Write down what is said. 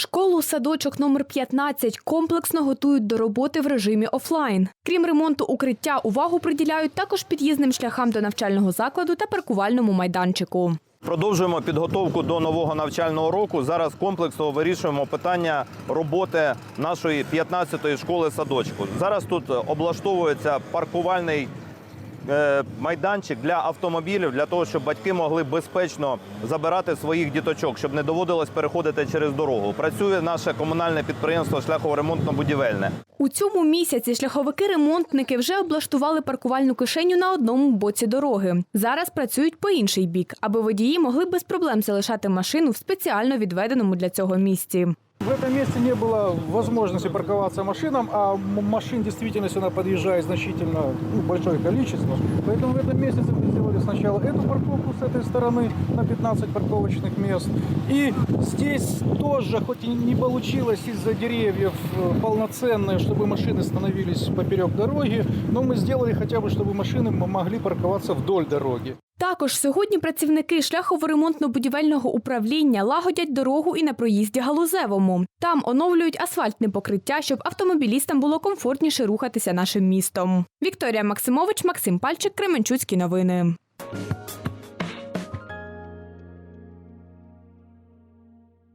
Школу садочок номер 15 комплексно готують до роботи в режимі офлайн. Крім ремонту укриття, увагу приділяють також під'їзним шляхам до навчального закладу та паркувальному майданчику. Продовжуємо підготовку до нового навчального року. Зараз комплексно вирішуємо питання роботи нашої 15-ї школи садочку. Зараз тут облаштовується паркувальний майданчик для автомобілів, для того, щоб батьки могли безпечно забирати своїх діточок, щоб не доводилось переходити через дорогу. Працює наше комунальне підприємство шляхово-ремонтно-будівельне. У цьому місяці шляховики-ремонтники вже облаштували паркувальну кишеню на одному боці дороги. Зараз працюють по інший бік, аби водії могли без проблем залишати машину в спеціально відведеному для цього місці. В этом месте не было возможности парковаться машинам, а машин действительно сюда подъезжает значительно ну, большое количество. Поэтому в этом месяце мы сделали сначала эту парковку с этой стороны на 15 парковочных мест. И здесь тоже, хоть и не получилось из-за деревьев э, полноценное, чтобы машины становились поперек дороги, но мы сделали хотя бы, чтобы машины могли парковаться вдоль дороги. Також сьогодні працівники шляхово-ремонтно-будівельного управління лагодять дорогу і на проїзді Галузевому. Там оновлюють асфальтне покриття, щоб автомобілістам було комфортніше рухатися нашим містом. Вікторія Максимович, Максим Пальчик, Кременчуцькі новини.